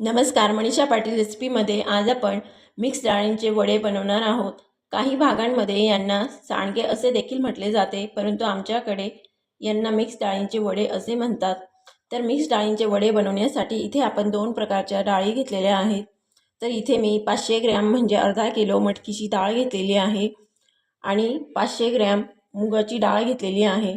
नमस्कार मनीषा पाटील रेसिपीमध्ये आज आपण मिक्स डाळींचे वडे बनवणार आहोत. काही भागांमध्ये यांना सांडगे असे देखील म्हटले जाते परंतु आमच्याकडे यांना मिक्स डाळींचे वडे असे म्हणतात. तर मिक्स डाळींचे वडे बनवण्यासाठी इथे आपण दोन प्रकारच्या डाळी घेतलेल्या आहेत. तर इथे मी पाचशे ग्रॅम म्हणजे अर्धा किलो मटकीची डाळ घेतलेली आहे आणि पाचशे ग्रॅम मुगाची डाळ घेतलेली आहे.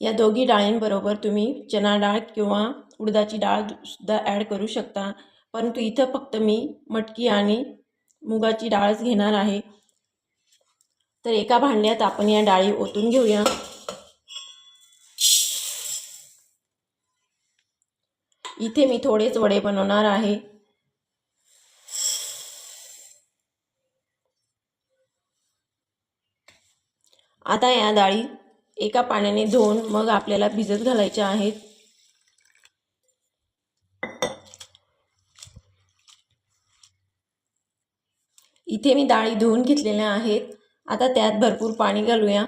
या दोघी डाळींबरोबर तुम्ही चना डाळ किंवा उडदाची डाळ सुद्धा ॲड करू शकता. परंतु इथं फक्त मी मटकी आणि मुगाची डाळच घेणार आहे. तर एका भांड्यात आपण या डाळी ओतून घेऊया. इथे मी थोडेच वडे बनवणार आहे. आता या डाळी एका पाण्याने धुवून मग आपल्याला भिजत घालायच्या आहेत. इथे मी डाळी धुवून घेतलेल्या आहेत. आता त्यात भरपूर पाणी घालूया.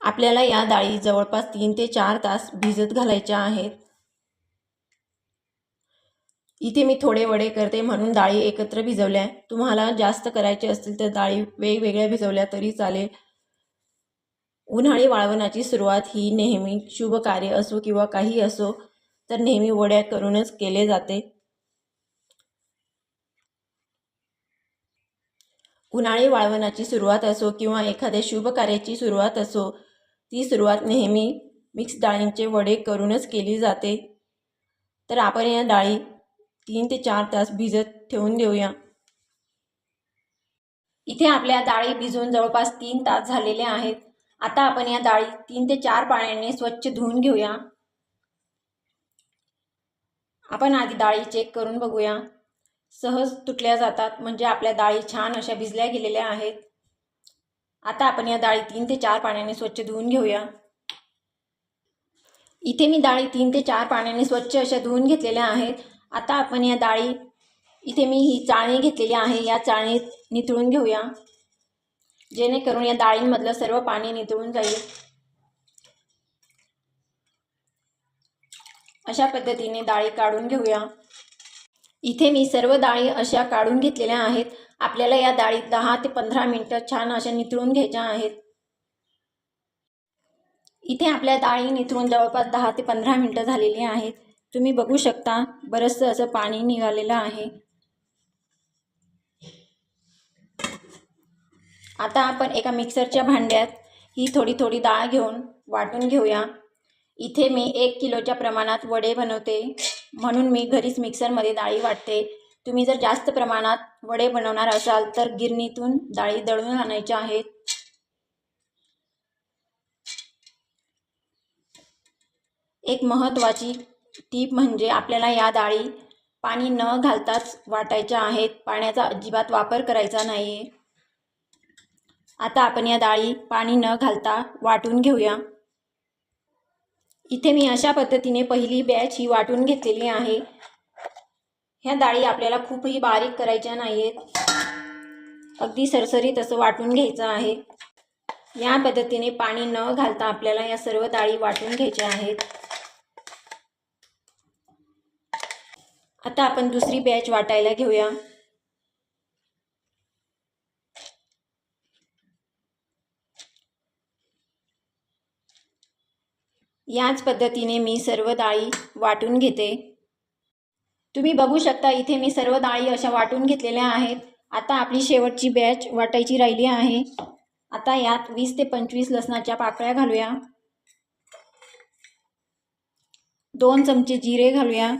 आपल्याला या डाळी जवळपास तीन ते चार तास भिजत घालायच्या आहेत. इथे मी थोडे वडे करते म्हणून डाळी एकत्र भिजवल्या. तुम्हाला जास्त करायचे असतील तर डाळी वेगवेगळ्या भिजवल्या तरी चालेल. उन्हाळी वाळवणाची सुरुवात ही नेहमी शुभ कार्य असो किंवा काही असो तर नेहमी वड्या करूनच केले जाते. उन्हाळी वाळवणाची सुरुवात असो किंवा एखाद्या शुभ कार्याची सुरुवात असो ती सुरुवात नेहमी मिक्स डाळींचे वडे करूनच केली जाते. तर आपण या डाळी तीन ते चार तास भिजत ठेवून देऊया. इथे आपल्या डाळी भिजून जवळपास तीन तास झालेले आहेत. आता आपण या डाळी तीन ते चार पाण्याने स्वच्छ धुवून घेऊया. आपण आधी डाळी चेक करून बघूया. सहज तुटल्या जातात म्हणजे आपल्या डाळी छान अशा भिजल्या गेलेल्या आहेत. आता आपण या डाळी तीन ते चार पाण्याने स्वच्छ धुवून घेऊया. इथे मी डाळी तीन ते चार पाण्याने स्वच्छ अशा धुवून घेतलेल्या आहेत. आता आपण या डाळी इथे मी ही चाळणी घेतलेली आहे या चाळणीत नितळून घेऊया. जेणेकरून या डाळींमधलं सर्व पाणी नितळून जाईल. अशा पद्धतीने डाळी काढून घेऊया. इथे मी सर्व डाळी अशा काढून घेतलेल्या आहेत. आपल्याला या डाळीत दहा ते पंधरा मिनटं छान अशा निथळून घ्यायच्या आहेत. इथे आपल्या डाळी निथळून जवळपास दहा ते पंधरा मिनटं झालेली आहेत. तुम्ही बघू शकता बरंचसं असं पाणी निघालेलं आहे. आता आपण एका मिक्सरच्या भांड्यात ही थोडी थोडी डाळ घेऊन वाटून घेऊया. इथे मी एक किलोच्या प्रमाणात वडे बनवते. म्हणून मी घरीच मिक्सरमध्ये डाळी वाटते. तुम्ही जर जास्त प्रमाणात वडे बनवणार असाल तर गिरणीतून डाळी दळून आणायच्या आहेत. एक महत्त्वाची टीप म्हणजे आपल्याला या डाळी पाणी न घालताच वाटायच्या आहेत. पाण्याचा अजिबात वापर करायचा नाही आहे आता आपण या डाळी पाणी न घालता वाटून घेऊया. इथे मी अशा पद्धतीने पहिली बॅच ही वाटून घेतलेली आहे. ह्या डाळी आपल्याला खूपही बारीक करायच्या नाही आहेत अगदी सरसरीत असं वाटून घ्यायचं आहे. या पद्धतीने पाणी न घालता आपल्याला या सर्व डाळी वाटून घ्यायच्या आहेत. आता आपण दुसरी बॅच वाटायला घेऊया. याच पद्धतीने मी सर्व डाळी वाटून घेते. तुम्ही बघू शकता इथे मी सर्व डाळी अशा वाटून घेतलेल्या आहेत. आता आपली शेवटची बॅच वाटायची राहिली आहे. आता यात वीस ते पंचवीस लसणाच्या पाकळ्या घालूया. दोन चमचे जिरे घालूया.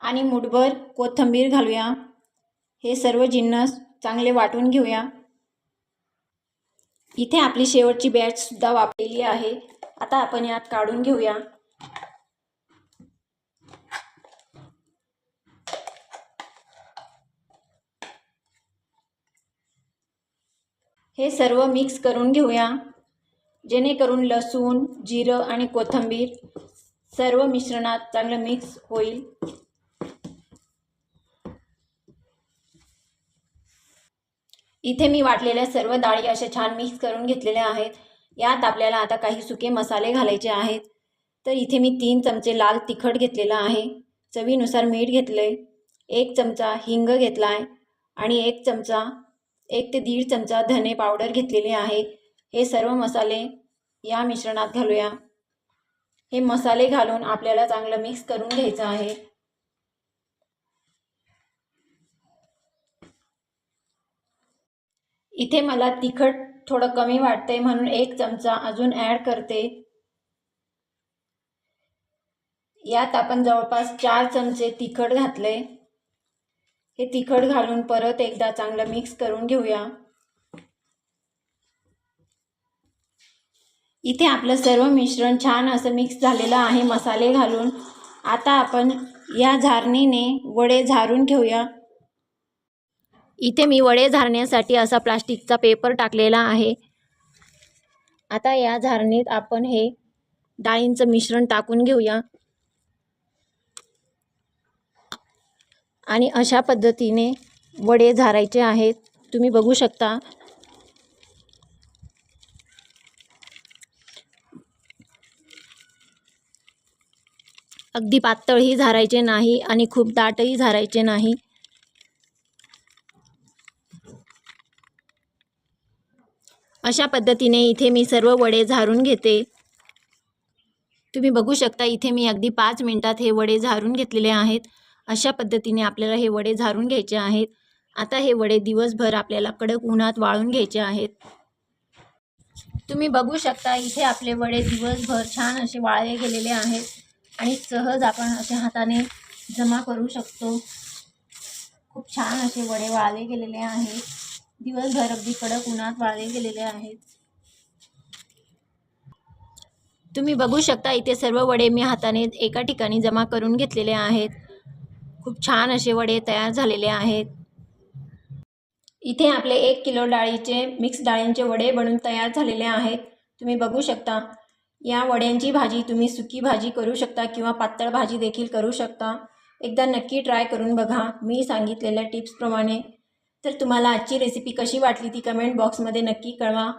आणि मुठभर कोथिंबीर घालूया. हे सर्व जिन्नस चांगले वाटून घेऊया. इथे आपली शेवटची बॅचसुद्धा वापरलेली आहे. आता आपण यात काढून घेऊया. हे सर्व मिक्स करून घेऊया. जेणेकरून लसूण जिरं आणि कोथिंबीर सर्व मिश्रणात चांगलं मिक्स होईल. इथे मी वाटलेल्या सर्व डाळी अशा छान मिक्स करून घेतलेल्या आहेत. यात आपल्याला आता काही सुके मसाले घालायचे आहेत. तर इथे मी तीन चमचे लाल तिखट घेतलेलं आहे. चवीनुसार मीठ घेतलं आहे एक चमचा हिंग घेतला आहे आणि एक चमचा एक ते दीड चमचा धने पावडर घेतलेले आहे. हे सर्व मसाले या मिश्रणात घालूया. हे मसाले घालून आपल्याला चांगलं मिक्स करून घ्यायचं आहे. इथे मला तिखट थोडं कमी वाटतंय म्हणून एक चमचा अजून ॲड करते. यात आपण जवळपास चार चमचे तिखट घातले. हे तिखट घालून परत एकदा चांगलं मिक्स करून घेऊया. इथे आपलं सर्व मिश्रण छान असं मिक्स झालेलं आहे मसाले घालून. आता आपण या झारणीने वडे झारून घेऊया. इथे मी वडे झारण्यासाठी असा प्लास्टिकचा पेपर टाकलेला आहे. आता या झारणीत आपण हे डाळींचं मिश्रण टाकून घेऊया. आणि अशा पद्धतीने वडे झारायचे आहेत. तुम्ही बघू शकता. अगदी पातळही झारायचे नाही आणि खूप दाटही झारायचे नाही. अशा पद्धतीने इथे मी सर्व वडे झारून घेते. तुम्ही बघू शकता इथे मी अगदी पाच मिनटात हे वडे झारून घेतलेले आहेत. अशा पद्धतीने आपल्याला हे वडे झारून घ्यायचे आहेत. आता हे वडे दिवसभर आपल्याला कडक उन्हात वाळून घ्यायचे आहेत. तुम्ही बघू शकता इथे आपले वडे दिवसभर छान असे वाळले गेलेले आहेत आणि सहज आपण असे हाताने जमा करू शकतो. खूप छान असे वडे वाळले गेलेले आहेत. दिवसभर अगदी कडक उन्हात वाळले गेलेले आहेत. तुम्ही बघू शकता इथे सर्व वडे मी हाताने एका ठिकाणी जमा करून घेतलेले आहेत. खूप छान असे वडे तयार झालेले आहेत. इथे आपले एक किलो डाळीचे मिक्स डाळींचे वडे बनून तयार झालेले आहेत. तुम्ही बघू शकता या वड्यांची भाजी तुम्ही सुकी भाजी करू शकता किंवा पातळ भाजी देखील करू शकता. एकदा नक्की ट्राय करून बघा. मी सांगितलेल्या टिप्सप्रमाणे तर तुम्हाला आजची रेसिपी कशी वाटली ती कमेंट बॉक्समध्ये नक्की कळवा.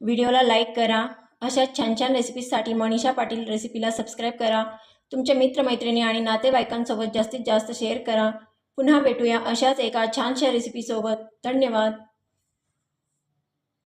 व्हिडिओला लाईक करा. अशा छान छान रेसिपीजसाठी मनीषा पाटील रेसिपीला सबस्क्राईब करा. तुमच्या मित्रमैत्रिणी आणि नातेवाईकांसोबत जास्तीत जास्त शेअर करा. पुन्हा भेटूया अशाच एका छानशा रेसिपीसोबत धन्यवाद.